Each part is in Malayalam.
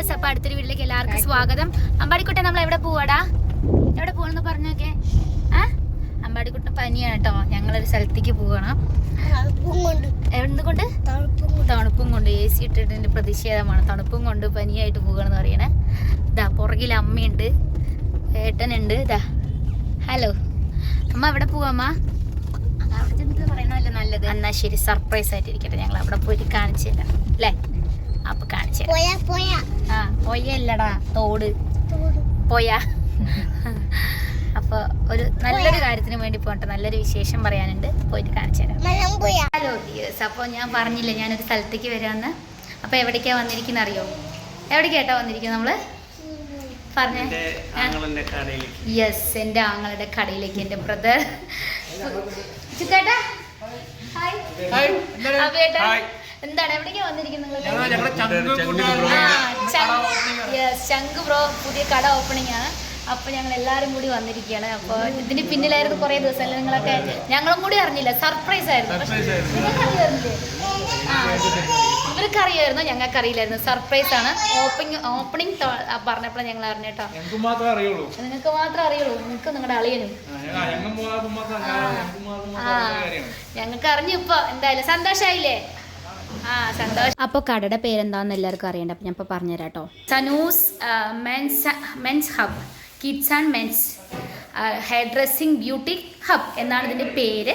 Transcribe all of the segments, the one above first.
വ്യൂവേഴ്സ് അപ്പൊ അടുത്തൊരു വീട്ടിലേക്ക് എല്ലാവർക്കും സ്വാഗതം. അമ്പാടിക്കുട്ടൻ നമ്മൾ എവിടെ പോവാടാ? എവിടെ പോകണമെന്ന് പറഞ്ഞോക്കെ? ആ അമ്പാടിക്കുട്ടൻ പനിയാണ് കേട്ടോ ഞങ്ങളൊരു സ്ഥലത്തേക്ക് പോകണം. എന്തുകൊണ്ട് കൊണ്ട്. തണുപ്പും കൊണ്ട്. എ സി ഇട്ടിട്ട് പ്രതിഷേധമാണ്. തണുപ്പും കൊണ്ട് പനിയായിട്ട് പോകണമെന്ന് പറയണേ ഇതാ പുറകിൽ അമ്മയുണ്ട്. ഏട്ടനുണ്ട്. ഇതാ ഹലോ. അമ്മ എവിടെ പോവാമ്മ അവിടെ ചെന്നിട്ട് പറയണമല്ലോ നല്ലത്. എന്നാ ശരി സർപ്രൈസ് ആയിട്ടിരിക്കട്ടെ. ഞങ്ങൾ അവിടെ പോയിട്ട് കാണിച്ചു തരാം. അല്ലേ അപ്പൊ കാണിച്ചു തരാം. പോയാ പോയാ. ആ പൊയ്യല്ലടാ തോട്. പോയാ. അപ്പൊ ഒരു നല്ലൊരു കാര്യത്തിന് വേണ്ടി പോകട്ടെ. നല്ലൊരു വിശേഷം പറയാനുണ്ട്. പോയിട്ട് കാണിച്ചു തരാം. ഹലോ ഡിയേഴ്സ് അപ്പോൾ ഞാൻ പറഞ്ഞില്ലേ ഞാനൊരു സ്ഥലത്തേക്ക് വരാമെന്ന് അപ്പോൾ എവിടേക്കാണ് വന്നിരിക്കുന്ന അറിയോ? എവിടേക്കാട്ടോ വന്നിരിക്കുന്നത് നമ്മൾ? പറഞ്ഞേ. എന്റെ ആങ്ങളുടെ കടയിലേക്ക്. യെസ് എന്റെ ആങ്ങളുടെ കടയിലേക്ക് എന്റെ ബ്രദർ ചുക്കേട്ടാ ഹായ് ഹായ്. എന്താണ് എവിടേക്കാ വന്നിരിക്കുന്നത് നിങ്ങൾ ഞങ്ങളുടെ ചങ്ക് ചങ്ക് ബ്രോ. ചങ്ക് യെസ് ചങ്ക് ബ്രോ പുതിയ കട ഓപ്പണിംഗ് ആണ് അപ്പൊ ഞങ്ങൾ എല്ലാരും കൂടി വന്നിരിക്കുകയാണ് അപ്പൊ ഇതിന് പിന്നിലായിരുന്നു കുറെ ദിവസം അല്ലേ നിങ്ങളൊക്കെ ഞങ്ങളും കൂടി അറിഞ്ഞില്ല സർപ്രൈസ് ആയിരുന്നു. നിങ്ങൾക്ക് ഇവർക്ക് അറിയായിരുന്നു ഞങ്ങൾക്ക് അറിയില്ലായിരുന്നു സർപ്രൈസ് ആണ് ഓപ്പണിംഗ് ഓപ്പണിംഗ് പറഞ്ഞപ്പോഴാണ് ഞങ്ങൾ അറിഞ്ഞേട്ടോ നിങ്ങൾക്ക് മാത്രമേ അറിയുള്ളൂ നിങ്ങൾക്ക് നിങ്ങളുടെ അളിയനും ഞങ്ങൾക്ക് ആ ഞങ്ങൾക്ക് അറിഞ്ഞു ഇപ്പൊ എന്തായാലും സന്തോഷായില്ലേ അപ്പോൾ കടയുടെ പേരെന്താണെന്ന് എല്ലാവർക്കും അറിയണ്ട. അപ്പം ഞാൻ ഇപ്പോൾ പറഞ്ഞുതരാം കേട്ടോ Sanoos men's men's hub kids and men's hair dressing beauty hub എന്നാണ് ഇതിന്റെ പേര്.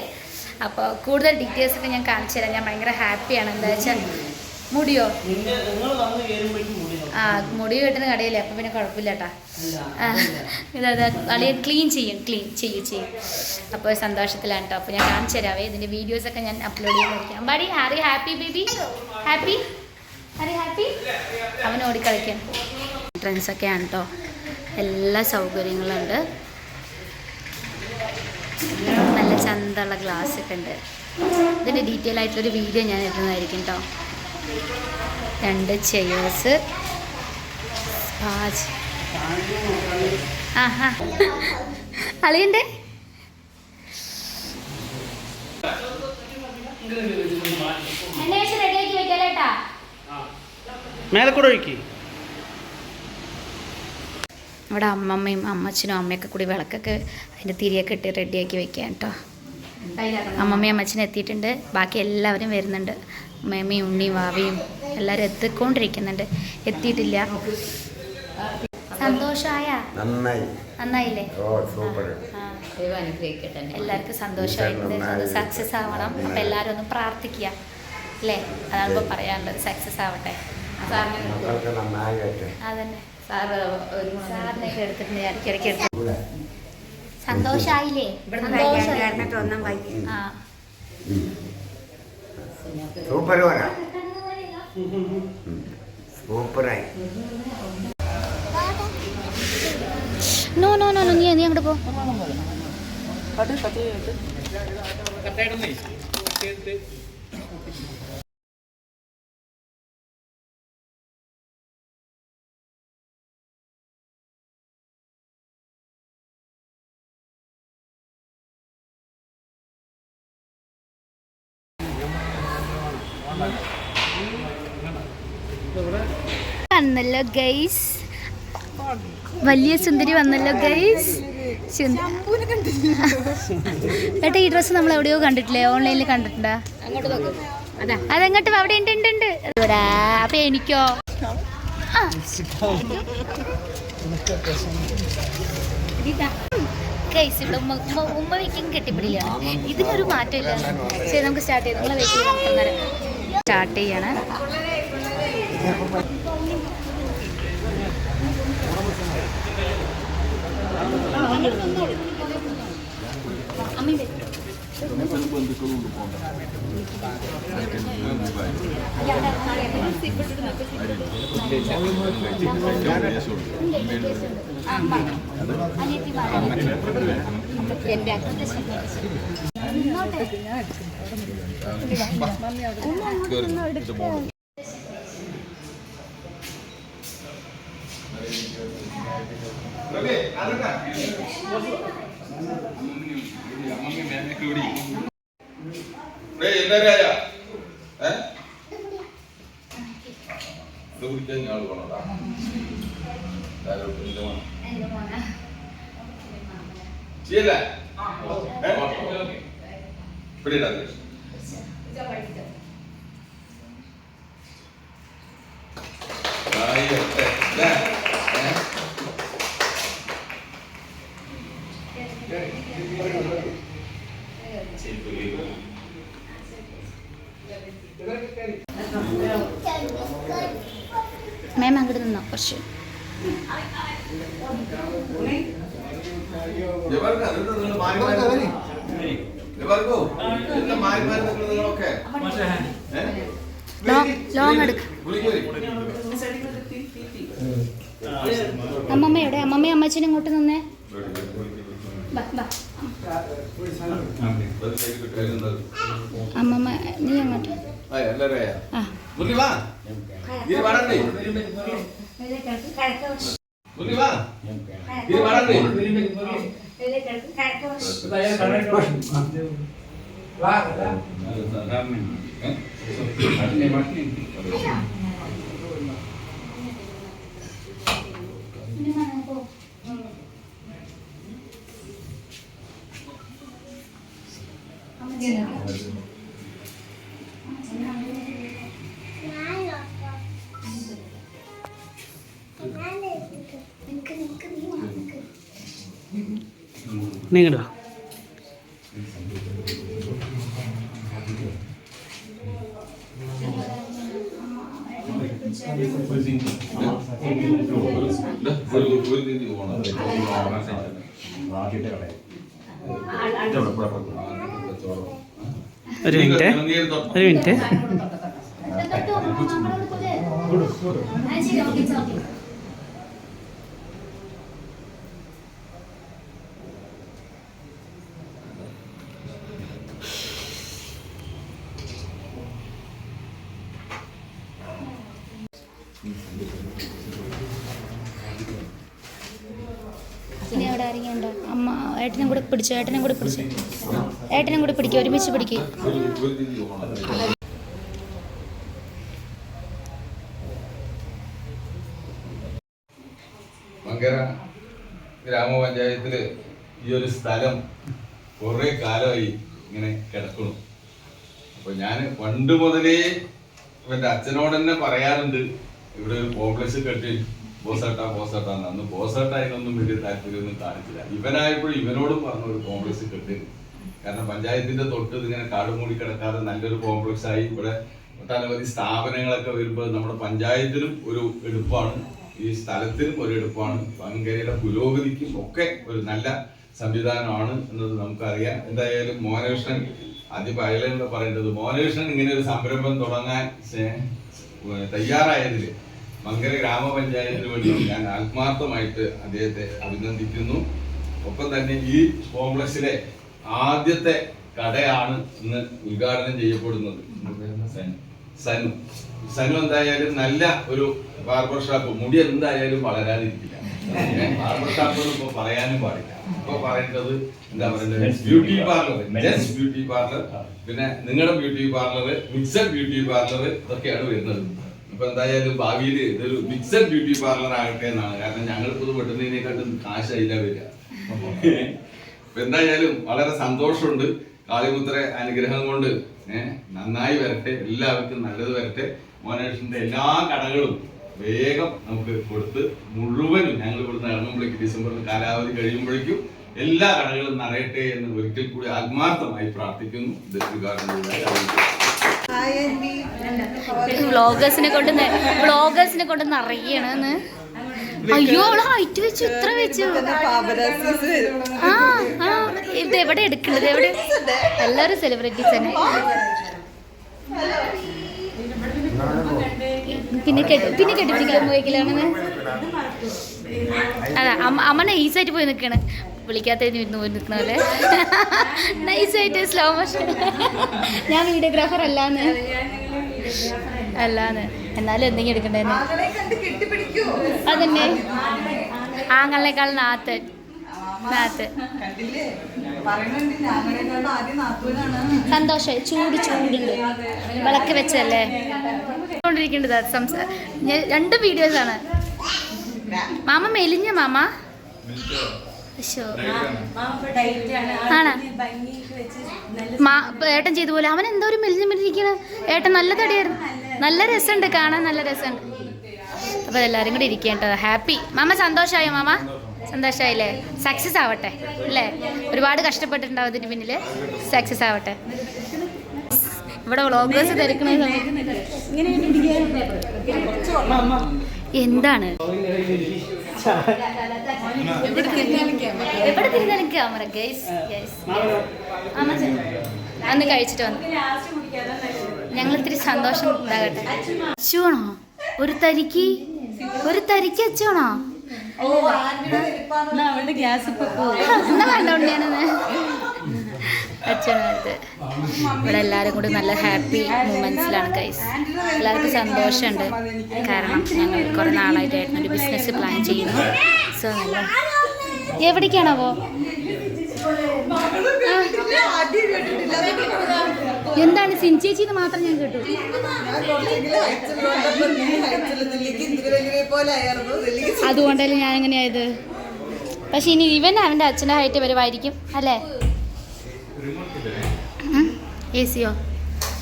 അപ്പോൾ കൂടുതൽ ഡീറ്റെയിൽസ് ഒക്കെ ഞാൻ കാണിച്ചു തരാം ഞാൻ ഭയങ്കര ഹാപ്പിയാണ്. എന്താ വെച്ചാൽ മുടിയോ? ആ മുടി കെട്ടുന്ന കടയില്ലേ? അപ്പം പിന്നെ കുഴപ്പമില്ല കേട്ടാ ഇതാ കളിയെ ക്ലീൻ ചെയ്യും ക്ലീൻ ചെയ്യും ചെയ്യും. അപ്പോൾ സന്തോഷത്തിലാണ് കേട്ടോ അപ്പോൾ ഞാൻ കാണിച്ചു തരാവേ. ഇതിന്റെ വീഡിയോസൊക്കെ ഞാൻ upload ചെയ്തിരിക്കാം buddy Harry happy baby happy Harry happy അവൻ ഓടിക്കളിക്കാൻ ആണ് കേട്ടോ എല്ലാ സൗകര്യങ്ങളും ഉണ്ട് നല്ല ചന്തുള്ള ഗ്ലാസ് ഒക്കെ ഉണ്ട്. ഇതിന്റെ ഡീറ്റെയിൽ ആയിട്ടുള്ളൊരു വീഡിയോ ഞാൻ ഇടുന്നതായിരിക്കും കേട്ടോ രണ്ട് ചെയേഴ്സ് സ്പാജ് ആഹാ. അളിയന്റെ? ഒഴുക്കി. ഇവിടെ അമ്മമ്മയും അമ്മച്ചനും അമ്മയൊക്കെ കൂടി വിളക്കൊക്കെ അതിന്റെ തിരിയൊക്കെ ഇട്ട് റെഡിയാക്കി വെക്കാം കേട്ടോ അമ്മമ്മയും അമ്മച്ചനും എത്തിയിട്ടുണ്ട്. ബാക്കി എല്ലാവരും വരുന്നുണ്ട്. അമ്മയമ്മയും ഉണ്ണിയും വാവിയും എല്ലാവരും എത്തിക്കൊണ്ടിരിക്കുന്നുണ്ട്. എത്തിയിട്ടില്ല. സന്തോഷമായ നന്നായി. നന്നായില്ലേ? സൂപ്പർ. എല്ലാവർക്കും സന്തോഷമായിട്ട് സക്സസ് ആവണം. അപ്പം എല്ലാവരും ഒന്ന് പ്രാർത്ഥിക്കുക. അല്ലേ? അതാണ് ഇപ്പോൾ പറയാനുള്ളത് സക്സസ് ആവട്ടെ. അതന്നെ. സാറിനെ എടുത്തു സന്തോഷായില്ലേ? ആ. സൂപ്പർ സൂപ്പറായി. നോ നോ നോ നോ, നീ അങ്ങോട്ട് പോ. വന്നല്ലോ ഗൈസ് വലിയ സുന്ദരി വന്നല്ലോ ഗൈസ് ഏട്ടാ ഈ ഡ്രസ്സ് നമ്മൾ എവിടെയോ കണ്ടിട്ടില്ലേ? ഓൺലൈനിൽ കണ്ടിട്ടുണ്ടാ? അതെങ്ങോട്ട് അവിടെ ഉണ്ട് ഉണ്ട് ഉണ്ട്. അപ്പൊ എനിക്കോ? ഗൈസ് ഇവിടെ ഉമ്മ ഉമ്മ ഉമ്മ വയ്ക്കും കെട്ടിപ്പിടിയാണ് ഇതിനൊരു മാറ്റമില്ല. ശരി നമുക്ക് സ്റ്റാർട്ട് ചെയ്യാം. വെയിറ്റ് സ്റ്റാർട്ട് ചെയ്യണം അമ്മി വരും എന്റെ അച്ഛന്റെ എല്ലാരും ആയാ? ഏ? ഇത് കുടിക്കാൻ ഞാൻ മോനാ ചെയ്യല്ലേ പിടിയിടാ മേം അങ്ങോട്ട് നിന്നോ കുറച്ച്? ലോങ് എടുക്ക. അമ്മമ്മ എവിടെ? അമ്മമ്മയും അമ്മച്ചനും ഇങ്ങോട്ട് നിന്നേ. ബാ, ബാ. ഒരു കൈ കിട്ടി, അതിലെന്താ? അമ്മമ്മ നീ അങ്ങോട്ട് ആ, എല്ലാവരും ആയോ? ആ മുരളി വാ ഇത് വാടണ്ടേ മുരളി വാ ഇത് വാടണ്ടേ നീ ഇങ്ങോട്ട് വാ ഒരു ഒരു രീതി പോകണം ഒരു മിനിറ്റ് ഒരു മിനിറ്റ് ഇനി അവിടെ ആരെങ്കിലും അമ്മ ഏട്ടനും കൂടെ പിടിച്ചു ഏട്ടനും കൂടി പിടിച്ചു. ഏട്ടനും കൂടി പിടിക്കുക ഒരുമിച്ച് പിടിക്കുക മങ്കര ഗ്രാമപഞ്ചായത്തിൽ ഈ ഒരു സ്ഥലം കുറേ കാലമായി ഇങ്ങനെ കിടക്കണം അപ്പൊ ഞാൻ പണ്ട് മുതലേ എന്റെ അച്ഛനോട് തന്നെ പറയാറുണ്ട് ഇവിടെ ഒരു കോംപ്ലക്സ് കെട്ടി ബോസാട്ടാ ബോസാട്ടാന്ന് അന്ന് ബോസാട്ട അതിനൊന്നും വലിയ താല്പര്യമൊന്നും കാണിച്ചില്ല. ഇവനായപ്പോഴും ഇവനോടും പറഞ്ഞ ഒരു കോംപ്ലക്സ് കെട്ടി കാരണം പഞ്ചായത്തിന്റെ തൊട്ട് ഇതിങ്ങനെ കാട് മൂടി കിടക്കാതെ നല്ലൊരു കോംപ്ലക്സ് ആയി ഇവിടെ ഒട്ടനവധി സ്ഥാപനങ്ങളൊക്കെ വരുമ്പോൾ നമ്മുടെ പഞ്ചായത്തിനും ഒരു എടുപ്പാണ്. ഈ സ്ഥലത്തിനും ഒരു എടുപ്പാണ്. വങ്കരയുടെ പുരോഗതിക്കും ഒക്കെ ഒരു നല്ല സംവിധാനമാണ് എന്നത് നമുക്കറിയാം. എന്തായാലും മോനകൃഷ്ണൻ ആദ്യം അയലെന്ന് പറയേണ്ടത് മോനകൃഷ്ണൻ ഇങ്ങനെ ഒരു സംരംഭം തുടങ്ങാൻ തയ്യാറായതിൽ മങ്കര ഗ്രാമപഞ്ചായത്തിന് വേണ്ടി ഞാൻ ആത്മാർത്ഥമായിട്ട് അദ്ദേഹത്തെ അഭിനന്ദിക്കുന്നു. ഒപ്പം തന്നെ ഈ കോംപ്ലക്സിലെ ആദ്യത്തെ കടയാണ് ഇന്ന് ഉദ്ഘാടനം ചെയ്യപ്പെടുന്നത്. സനു. സനു എന്തായാലും നല്ല ഒരു ബാർബർ ഷോപ്പ് മുടി എന്തായാലും വളരാതിരിക്കില്ല. ബാർബർ ഷോപ്പ് ഇപ്പൊ പറയാനും പാടില്ല. ഇപ്പൊ പറയേണ്ടത് എന്താ പറയുന്നത് beauty parlour just beauty parlour പിന്നെ നിങ്ങളുടെ beauty parlour mixed beauty parlour ഇതൊക്കെയാണ് വരുന്നത്. ഇപ്പൊ എന്തായാലും ഭാവിയിൽ ഇതൊരു മിക്സഡ് ബ്യൂട്ടി പാർലർ ആകട്ടെ എന്നാണ്. കാരണം ഞങ്ങൾക്ക് ഇത് വെട്ടുന്നതിനെക്കാട്ടും കാശ് അതിലാ വരിക. അപ്പൊ എന്തായാലും വളരെ സന്തോഷമുണ്ട്. കാളിമുത്ര അനുഗ്രഹം കൊണ്ട് നന്നായി വരട്ടെ. എല്ലാവർക്കും നല്ലത് വരട്ടെ. മോനേഷന്റെ എല്ലാ കടകളും വേഗം നമുക്ക് കൊടുത്ത് മുഴുവനും ഞങ്ങൾ ഇവിടുന്ന് ഇറങ്ങുമ്പോഴേക്കും ഡിസംബറിൽ കാലാവധി കഴിയുമ്പോഴേക്കും എല്ലാ കടകളും നിറയട്ടെ എന്ന് ഒരിക്കൽ കൂടി ആത്മാർത്ഥമായി പ്രാർത്ഥിക്കുന്നു. ചെയ്തതായി വ്ളോഗേഴ്സിനെ കൊണ്ട് വ്ളോഗേഴ്സിനെ കൊണ്ട് നിറയണെന്ന്. അയ്യോ അവൾ ഹൈറ്റ് വെച്ചു ഇത്ര വെച്ചു? ആ ആ. ഇത് എവിടെ എടുക്കണത്? എവിടെ? എല്ലാവരും സെലിബ്രിറ്റീസ് തന്നെ. പിന്നെ പിന്നെ കെട്ടിപ്പിടിക്കാൻ പോയിക്കലാണെന്ന് അതാ അമ്മ നൈസായിട്ട് പോയി നിൽക്കണ്. വിളിക്കാത്തതിന് ഇരുന്ന് പോയി നിൽക്കണ പോലെ നൈസായിട്ട് സ്ലോ മോഷൻ ഞാൻ വീഡിയോഗ്രാഫർ അല്ലാന്ന് അല്ലാന്ന്. എന്നാലും എന്തെങ്കിലും എടുക്കണ്ടേന്ന്. അതന്നെ. ആങ്ങളേക്കാൾ നാത്ത്. നാത്ത്. സന്തോഷമായി. ചൂട് ചൂടുണ്ട്. വിളക്ക് വെച്ചല്ലേ കൊണ്ടിരിക്കേണ്ടത് സംസാ ഞാൻ രണ്ട് വീഡിയോസ് ആണ്. മാമ മെലിഞ്ഞ മാമ. ഏട്ടൻ ചെയ്തു പോലെ അവൻ എന്തോ ഒരു മെലിഞ്ഞു മെലിഞ്ഞിരിക്കണ. ഏട്ടൻ നല്ല തടിയായിരുന്നു. നല്ല രസമുണ്ട് കാണാൻ നല്ല രസമുണ്ട്. അപ്പൊ എല്ലാരും കൂടി ഇരിക്കേണ്ടത് ഹാപ്പി മാമ സന്തോഷമായോ മാമ? സന്തോഷമായില്ലേ സക്സസ് ആവട്ടെ. അല്ലേ? ഒരുപാട് കഷ്ടപ്പെട്ടിട്ടുണ്ടാവും ഇതിന് പിന്നിൽ. സക്സസ് ആവട്ടെ. ഇവിടെ വ്ളോഗേഴ്സ് തിരക്കണ എന്താണ്? ക്യാമറ അന്ന് കഴിച്ചിട്ട് വന്നു ഞങ്ങൾ ഇത്തിരി സന്തോഷം ഉണ്ടാകട്ടെ അച്ചുവാണോ ഒരു തരിക്ക് ഒരു തരിക്ക് അച്ചുവാണോ എന്നാ കണ്ടോണ്ട് ഞാനൊന്ന് അച്ഛനടുത്ത് ഇവിടെ എല്ലാവരും കൂടി നല്ല ഹാപ്പി മൂമെന്റ്സിലാണ് ഗൈസ് എല്ലാവർക്കും സന്തോഷമുണ്ട്. കാരണം ഞങ്ങൾ കുറേ നാളായിട്ടായിരുന്നു ഒരു ബിസിനസ് പ്ലാൻ ചെയ്യുന്നു. സോ നല്ല എവിടേക്കാണാവോ എന്താണ് സിൻചേച്ചി എന്ന് മാത്രം ഞാൻ കേട്ടു. അതുകൊണ്ടല്ലേ ഞാൻ എങ്ങനെയായത് പക്ഷെ ഇനി ഇവൻ അവന്റെ അച്ഛന്റെ ഹൈറ്റ് വരുമായിരിക്കും അല്ലേ? എ സിയോ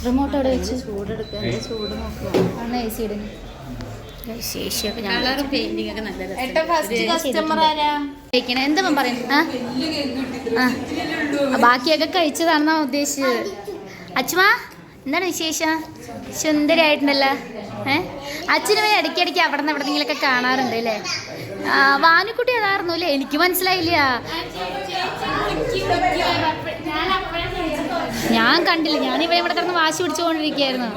റിമോട്ട് അവിടെ വെച്ച് ചൂടെടുക്കാൻ ചൂട് നോക്കുക എ സി ഇടുന്നു ശേഷിയൊക്കെ എന്താ പറയുന്നത് ബാക്കിയൊക്കെ കഴിച്ചതാണെന്നാ ഉദ്ദേശിച്ചത് അച്ഛമാ എന്താണ് വിശേഷം സുന്ദരായിട്ടുണ്ടല്ലോ ഏ അച്ഛനും ഇടയ്ക്കിടയ്ക്ക് അവിടെ നിന്ന് എവിടെന്നെങ്കിലൊക്കെ കാണാറുണ്ട് അല്ലേ വാനുക്കുട്ടി അതായിരുന്നു അല്ലേ എനിക്ക് മനസ്സിലായില്ല ഞാൻ കണ്ടില്ല. ഞാൻ ഇവിടെ ഇവിടെ കിടന്ന് വാശി പിടിച്ചുകൊണ്ടിരിക്കുകയായിരുന്നു.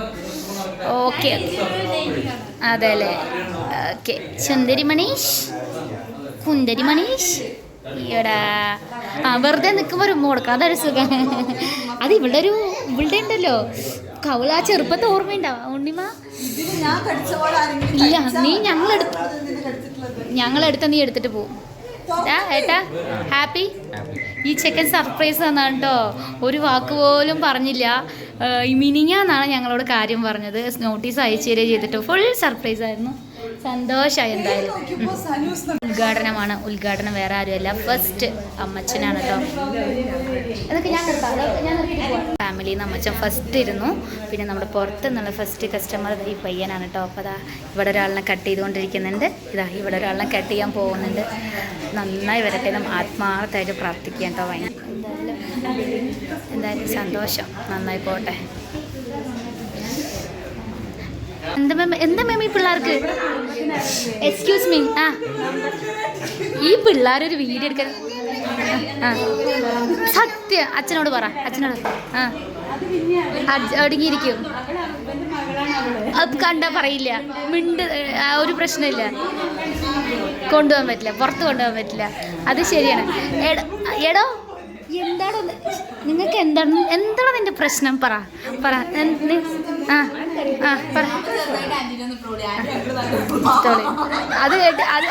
ഓക്കെ അതെ അല്ലേ ഓക്കെ സുന്ദരി മണീഷ് കുന്തരി മണീഷ് ഈടാ ആ വെറുതെ നിൽക്കുമ്പോൾ ഒരു ഉമ്മ കൊടുക്കാം. അതൊരു സുഖം. അത് ഇവിടെ ഒരു ഇവിടെ ഉണ്ടല്ലോ. കവല ആ ചെറുപ്പത്തെ ഓർമ്മയുണ്ടാവും ഉണ്ണിമ? ഇല്ല നീ ഞങ്ങളെടുത്ത് ഞങ്ങളെടുത്ത നീ എടുത്തിട്ട് പോവും ഏട്ടാ ഹാപ്പി? ഈ ചെക്കൻ സർപ്രൈസ് തന്നാണ് കേട്ടോ ഒരു വാക്ക് പോലും പറഞ്ഞില്ല. മിനിങ്ങാന്നാണ് ഞങ്ങളോട് കാര്യം പറഞ്ഞത്. നോട്ടീസ് അയച്ചു തരിക ചെയ്തിട്ട്. ഫുൾ സർപ്രൈസ് ആയിരുന്നു. സന്തോഷമായി എന്തായാലും. ഉദ്ഘാടനമാണ്. ഉദ്ഘാടനം വേറെ ആരുമല്ല. ഫസ്റ്റ് അമ്മച്ചനാണ് കേട്ടോ അതൊക്കെ ഞാൻ നിന്ന് അമ്മച്ചൻ ഫസ്റ്റ് ഇരുന്നു. പിന്നെ നമ്മുടെ പുറത്ത് നിന്നുള്ള ഫസ്റ്റ് കസ്റ്റമർ ഈ പയ്യനാണ് കേട്ടോ അപ്പോൾ അതാ ഇവിടെ ഒരാളിനെ കട്ട് ചെയ്തുകൊണ്ടിരിക്കുന്നുണ്ട്. ഇതാ ഇവിടെ ഒരാളിനെ കട്ട് ചെയ്യാൻ പോകുന്നുണ്ട്. നന്നായി വരട്ടെ നമ്മൾ ആത്മാർത്ഥമായിട്ട് പ്രാർത്ഥിക്കാം കേട്ടോ ഭയങ്കര എന്തായാലും എന്തായാലും സന്തോഷം. നന്നായി പോട്ടെ. എന്താ മാം എന്താ മാം ഈ പിള്ളേർക്ക്? എക്സ്ക്യൂസ് മീ ആ. ഈ പിള്ളേരൊരു വീഡിയോ എടുക്കാൻ ആ. സത്യം അച്ഛനോട് പറ അച്ഛനോട്. ആ. അടങ്ങിയിരിക്കും. അത് കണ്ട പറയില്ല. മിണ്ട് ഒരു പ്രശ്നമില്ല. കൊണ്ടുപോകാൻ പറ്റില്ല. പുറത്ത് കൊണ്ടുപോകാൻ പറ്റില്ല. അത് ശരിയാണ്. എടോ നിങ്ങൾക്ക് എന്താണ്? എന്താണ് നിന്റെ പ്രശ്നം? പറ. പറ. ആ. ആ പറ. അത് കേട്ട് അത്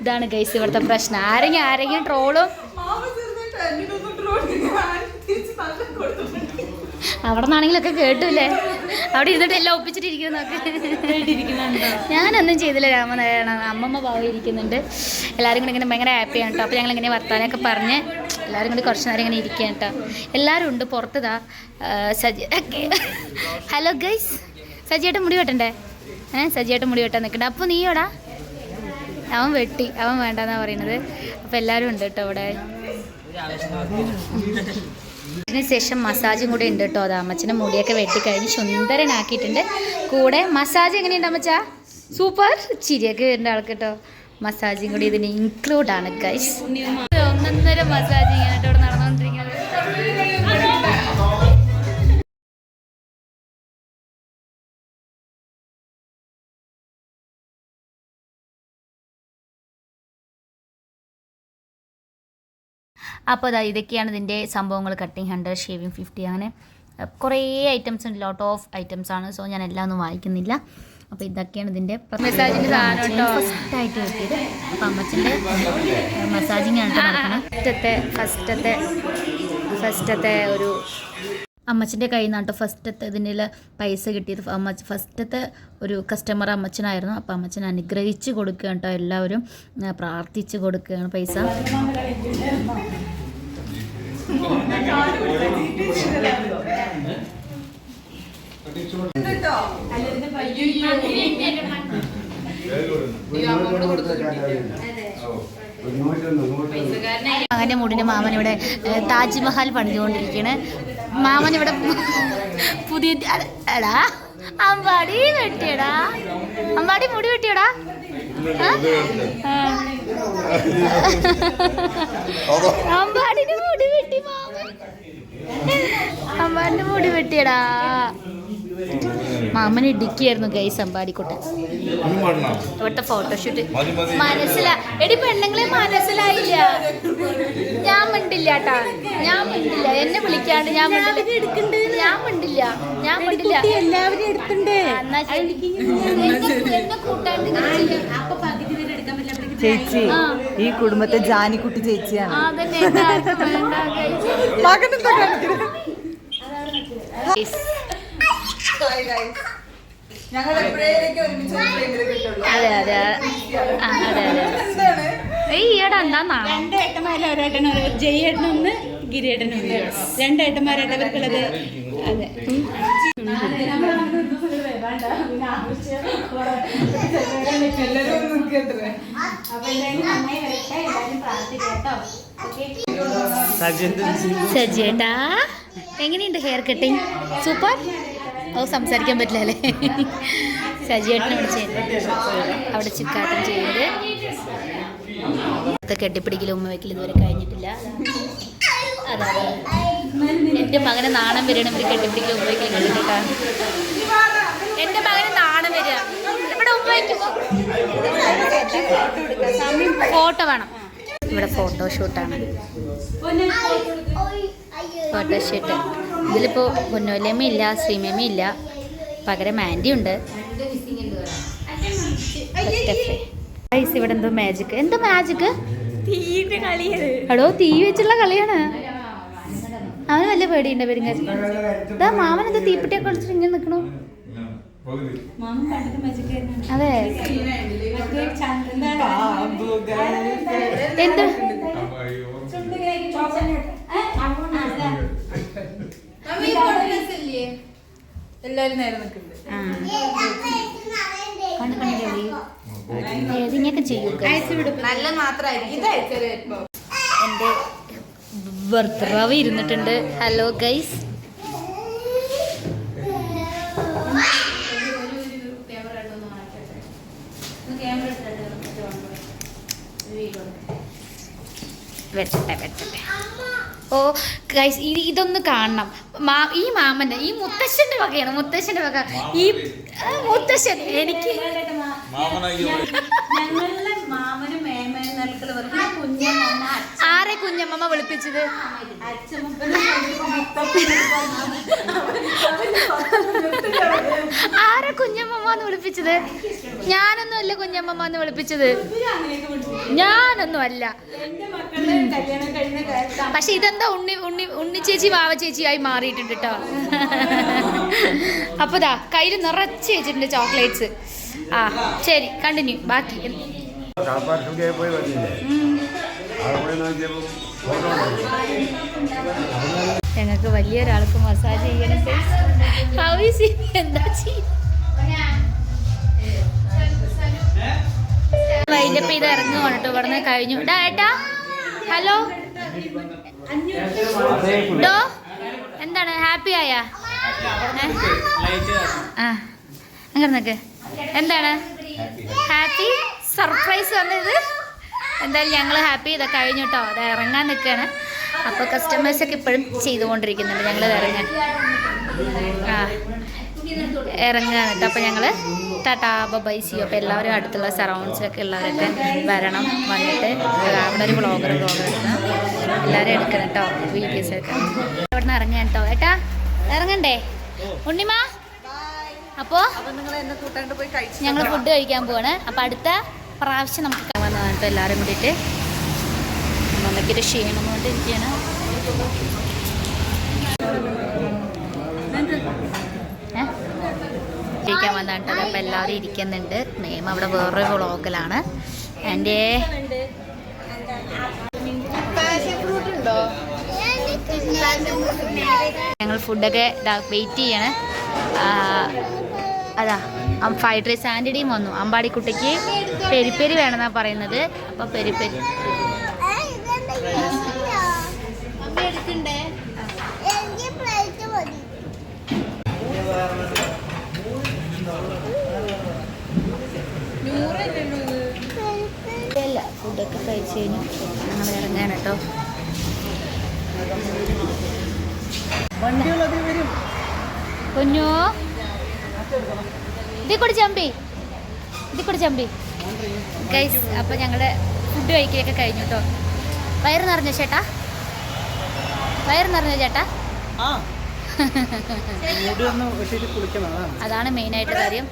ഇതാണ് ഗൈസ് ഇവിടുത്തെ പ്രശ്നം. ആരെങ്കിലും ആരെങ്കിലും ട്രോളും? അവിടെ നിന്നാണെങ്കിലൊക്കെ കേട്ടില്ലേ? അവിടെ ഇരുന്നിട്ട് എല്ലാം ഒപ്പിച്ചിട്ടിരിക്കുന്നൊക്കെ ഞാനൊന്നും ചെയ്തില്ല രാമനാരായണ. അമ്മമ്മ ഭാവം ഇരിക്കുന്നുണ്ട്. എല്ലാവരും കൂടി ഇങ്ങനെ ഭയങ്കര ഹാപ്പിയാണ് കേട്ടോ അപ്പോൾ ഞങ്ങൾ ഇങ്ങനെ വർത്താനൊക്കെ പറഞ്ഞ് എല്ലാവരും കൂടി കുറച്ച് നേരം ഇങ്ങനെ ഇരിക്കുകയാണ് കേട്ടോ എല്ലാവരും ഉണ്ട് പുറത്തതാ സജി ഹലോ ഗൈസ് സജിയായിട്ട് മുടി വെട്ടണ്ടേ? ഏഹ് സജിയായിട്ട് മുടി വെട്ടാൻ നിൽക്കണ്ട അപ്പോൾ നീയോടാ? അവൻ വെട്ടി അവൻ വേണ്ടെന്നാണ് പറയുന്നത്. അപ്പോൾ എല്ലാവരും ഉണ്ട് കേട്ടോ അവിടെ അതിനുശേഷം മസാജും കൂടെ ഉണ്ട് കേട്ടോ. അതാ അമ്മച്ചനെ മുടിയൊക്കെ വെട്ടിക്കഴിഞ്ഞ് സുന്ദരനാക്കിയിട്ടുണ്ട്. കൂടെ മസാജ് എങ്ങനെയുണ്ട് അമ്മച്ച? സൂപ്പർ. ചിരിയൊക്കെ വരുന്ന ആൾക്ക് കേട്ടോ. മസാജും കൂടി ഇതിന് ഇൻക്ലൂഡ് ആണ് ഗൈസ് ഒന്നൊന്നര മസാജ് ഇങ്ങനെ ഇവിടെ അപ്പോൾ അതാ ഇതൊക്കെയാണ് ഇതിന്റെ സംഭവങ്ങൾ. കട്ടിങ് ഹൺഡ്രഡ് ഷേവിങ് ഫിഫ്റ്റി അങ്ങനെ കുറേ ഐറ്റംസ് ഉണ്ട്. ലോട്ട് ഓഫ് ഐറ്റംസ് ആണ്. സോ ഞാൻ എല്ലാം ഒന്നും വായിക്കുന്നില്ല. അപ്പോൾ ഇതൊക്കെയാണ് ഇതിന്റെ ഫസ്റ്റായിട്ട് കിട്ടിയത് അപ്പോൾ അമ്മച്ചന്റെ മസാജിങ് ആണ് ഫസ്റ്റത്തെ ഫസ്റ്റത്തെ ഫസ്റ്റത്തെ ഒരു അമ്മച്ചിന്റെ കയ്യിൽ നിന്നാണ് കേട്ടോ ഫസ്റ്റത്തെ ഇതിന്റെ പൈസ കിട്ടിയത്. അമ്മച്ച ഫസ്റ്റത്തെ ഒരു കസ്റ്റമർ അമ്മച്ചനായിരുന്നു. അപ്പോൾ അമ്മച്ചൻ അനുഗ്രഹിച്ച് കൊടുക്കുകയാണ് കേട്ടോ എല്ലാവരും. പ്രാർത്ഥിച്ച് കൊടുക്കുകയാണ് പൈസ. മകന്റെ മുടിന് മാമൻ ഇവിടെ താജ്മഹൽ പണിതുകൊണ്ടിരിക്കുകയാണ് മാമൻ ഇവിടെ പുതിയ എടാ അമ്പാടി വെട്ടിയടാ. അമ്പാടി മുടി വെട്ടിയടാ. ആ. മുടി വെട്ടി മാമ അമ്പാടിന്റെ മുടി വെട്ടിയടാ മാമൻ ഇടുക്കിയായിരുന്നു ഗൈ സമ്പാദിക്കോട്ടെ ഇവിടുത്തെ ഫോട്ടോഷൂട്ട്. മനസ്സിലാ എടി പെണ്ണുങ്ങളെ മനസ്സിലായില്ല. ഞാൻ മിണ്ടില്ല കേട്ടാ ഞാൻ മിണ്ടില്ല. എന്നെ വിളിക്കാണ്ട് ഞാൻ മിണ്ടില്ല. ഞാൻ മിണ്ടില്ല. ഞാൻ മിണ്ടില്ല. എല്ലാവരും എടുത്തുണ്ട് എന്നാ ശരി. എന്നെ- എന്നെ കൂട്ടാണ്ട് ഇങ്ങനെ ചെയ്യും. ചേച്ചി ഈ കുടുംബത്തെ ജാനിക്കുട്ടി ചേച്ചിയാണ്. മകനെന്താ കാണിക്കുന്നത് Guys. ഞങ്ങൾ എപ്പോഴേക്കും ഒരുമിച്ച് ഒരു ഫ്രെയിമിൽ കിട്ടുള്ളൂ അതെ അതെ. ആ, അതെ അതെ. എന്താണ്? ഏയ് ഈയിടെ എന്താന്നാ രണ്ട് ഏട്ടന്മാരിൽ ഒരേട്ടൻ ജയ്യേട്ടനൊന്ന് ഗിരിയേട്ടനൊന്ന് രണ്ട് ഏട്ടന്മാരായിട്ട് അവർക്കുള്ളത് അതെ. സജേട്ടാ ഒന്ന് എങ്ങനെയുണ്ട് ഹെയർ കട്ടിങ് സൂപ്പർ ഓ സംസാരിക്കാൻ പറ്റില്ല അല്ലേ? സജിയേട്ടൻ അവിടെ ചെയ്യുന്നത് അവിടെ ചിക്കാട്ടം ചെയ്യുന്നത് കെട്ടിപ്പിടിക്കലും ഉമ്മ വയ്ക്കലും ഇതുവരെ കഴിഞ്ഞിട്ടില്ല. അതെ എന്റെ മകനെ നാണം വരണം ഇവർ കെട്ടിപ്പിടിക്കലും ഉമ്മ വയ്ക്കലും കണ്ടിട്ടാ എന്റെ മകന് നാണം വരിക. ഇവിടെ ഉമ്മ വയ്ക്കുമ്പോൾ ഫോട്ടോ വേണം. ഇവിടെ ഫോട്ടോഷൂട്ടാണ് ഫോട്ടോഷൂട്ട് ഇതിലിപ്പോൾ പൊന്നോലമ്മ ഇല്ല ശ്രീമേമ ഇല്ല പകരം ആന്റി ഉണ്ട് ഗൈസ് ഇവിടെ എന്തോ മാജിക് എന്തോ മാജിക് തീയുടെ കളിയത് എടോ തീ വെച്ചുള്ള കളിയാണ്. അവന് വല്ല പേടിയുണ്ട് പെരുങ്ങ? ഇതാ മാമൻ എന്താ തീപ്പെട്ടിയൊക്കെ കളിച്ചിട്ട് ഇങ്ങനെ നിൽക്കണു അതെ. എന്ത്? എല്ലാവരും നേരെ നിൽക്കുന്നുണ്ട് ആ. കണ്ടു കണ്ടില്ലേ ഏതിങ്ങനെയൊക്കെ ചെയ്യൂ നല്ല മാത്രമായിരിക്കും. എന്റെ ഭർത്താവ് ഇരുന്നിട്ടുണ്ട്. ഹലോ ഗൈസ് വെച്ചട്ടെ വെച്ചട്ടെ. ഓ ഗൈസ് ഇനി ഇതൊന്ന് കാണണം. മാ ഈ മാമന്റെ ഈ മുത്തശ്ശന്റെ വകയാണ് മുത്തശ്ശന്റെ വക. ഈ മുത്തശ്ശൻ എനിക്ക് ഞങ്ങളുടെ മാമനും മേമനും നൽകുന്നവർക്ക് കുഞ്ഞമ്മ ആരെ കുഞ്ഞമ്മ വിളിപ്പിച്ചത്? ആരെ കുഞ്ഞമ്മ എന്ന് വിളിപ്പിച്ചത്? ഞാനൊന്നും അല്ല കുഞ്ഞമ്മ എന്ന് വിളിപ്പിച്ചത്. ഞാനൊന്നും അല്ല പക്ഷെ ഇതെന്താ ഉണ്ണി ഉണ്ണി ഉണ്ണി ചേച്ചി വാവ ചേച്ചിയായി മാറിയിട്ടുണ്ട് കേട്ടോ അപ്പൊ ദാ കയ്യിൽ നിറച്ച് വെച്ചിട്ടുണ്ട് ചോക്ലേറ്റ്സ്. ആ ശരി കണ്ടിന്യൂ. ബാക്കി. പോയി ഞങ്ങൾക്ക് വലിയൊരാൾക്ക് മസാജ് ചെയ്യണം? എന്താ വൈൻഡപ്പ് ചെയ്ത് ഇറങ്ങുവാണ് കഴിഞ്ഞു. ഡാ ഹലോ. ഡോ എന്താണ്? ഹാപ്പി ആയാ? ആ അങ്ങനെ എന്താണ്? ഹാപ്പി സർപ്രൈസ് വന്നത് എന്തായാലും ഞങ്ങൾ ഹാപ്പി. ഇതൊക്കെ കഴിഞ്ഞു കേട്ടോ അത് ഇറങ്ങാൻ നിൽക്കുകയാണ് അപ്പോൾ കസ്റ്റമേഴ്സൊക്കെ ഇപ്പോഴും ചെയ്തുകൊണ്ടിരിക്കുന്നുണ്ട്. ഞങ്ങൾ ഇറങ്ങാൻ. ആ ഇറങ്ങാൻ കേട്ടോ അപ്പോൾ ഞങ്ങൾ ടാറ്റാ ബൈ സി അപ്പോൾ എല്ലാവരും അടുത്തുള്ള സറൗണ്ട്സിലൊക്കെ ഉള്ളവരൊക്കെ വരണം വന്നിട്ട്. അവിടെ ഒരു ബ്ലോഗർ എടുക്കണം എല്ലാവരും എടുക്കണം കേട്ടോ വീഡിയോസ് ഒക്കെ. അവിടെ നിന്ന് ഇറങ്ങാൻ കേട്ടോ ഏട്ടാ ഇറങ്ങണ്ടേ? ഉണ്ണിമ? അപ്പോൾ ഞങ്ങൾ ഫുഡ് കഴിക്കാൻ പോവാണ്. അപ്പോൾ അടുത്ത പ്രാവശ്യം നമുക്ക് കേട്ടോ എല്ലാവരും കൂടിയിട്ട്. നന്നക്കിട്ട് ക്ഷീണം കൊണ്ട് ഇരിക്കുകയാണ്. ഇരിക്കാൻ വന്നിട്ട് അപ്പം എല്ലാവരും ഇരിക്കുന്നുണ്ട്. നെയ്മ അവിടെ വേറൊരു വ്ളോഗിലാണ്. എന്റെ ഞങ്ങൾ ഫുഡൊക്കെ വെയിറ്റ് ചെയ്യണേ. അതാ. ഫ്രൈഡ് റൈസ് ആന്റിയുടെയും വന്നു. അമ്പാടിക്കുട്ടിക്ക് പെരിപ്പെരി വേണമെന്നാണ് പറയുന്നത്. അപ്പോൾ പെരിപ്പെരി. ഫുഡൊക്കെ കഴിച്ച് കഴിഞ്ഞു ഞങ്ങൾ ഇറങ്ങാൻ കേട്ടോ. കുഞ്ഞു ഇതിൽ കൂടി ചമ്പി. ഇതിൽ കൂടി ചമ്പി. ഗൈസ് അപ്പോൾ ഞങ്ങളുടെ ഫുഡ് കഴിക്കലൊക്കെ കഴിഞ്ഞു കേട്ടോ വയറ് നിറഞ്ഞോ ചേട്ടാ? വയറ് നിറഞ്ഞോ ചേട്ടാ? അതാണ്. മെയിനായിട്ട് കാര്യം.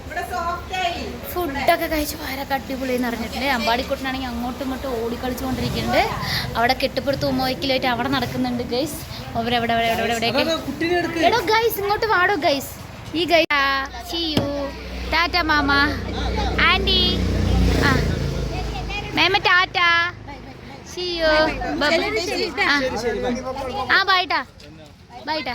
ഫുഡൊക്കെ കഴിച്ച് വയറൊക്കെ അടിപൊളി എന്ന് പറഞ്ഞിട്ടുണ്ട് അമ്പാടിക്കുട്ടനാണെങ്കിൽ അങ്ങോട്ടും ഇങ്ങോട്ടും ഓടിക്കളിച്ചുകൊണ്ടിരിക്കുന്നുണ്ട്. അവിടെ കെട്ടിപ്പുറത്ത് ഉമ്മോയ്ക്കിലായിട്ട് അവിടെ നടക്കുന്നുണ്ട് ഗൈസ് അവരെവിടെ എവിടെ എവിടെ എവിടെ എടോ ഗൈസ് ഇങ്ങോട്ട് വാടോ ഗൈസ് ഈ ഗൈസ് ചിയു. ടാറ്റ മാമ. ആന്റി ആ. മേമ ടാറ്റ. ചിയു ആ. ബൈട്ടാ ബൈട്ടാ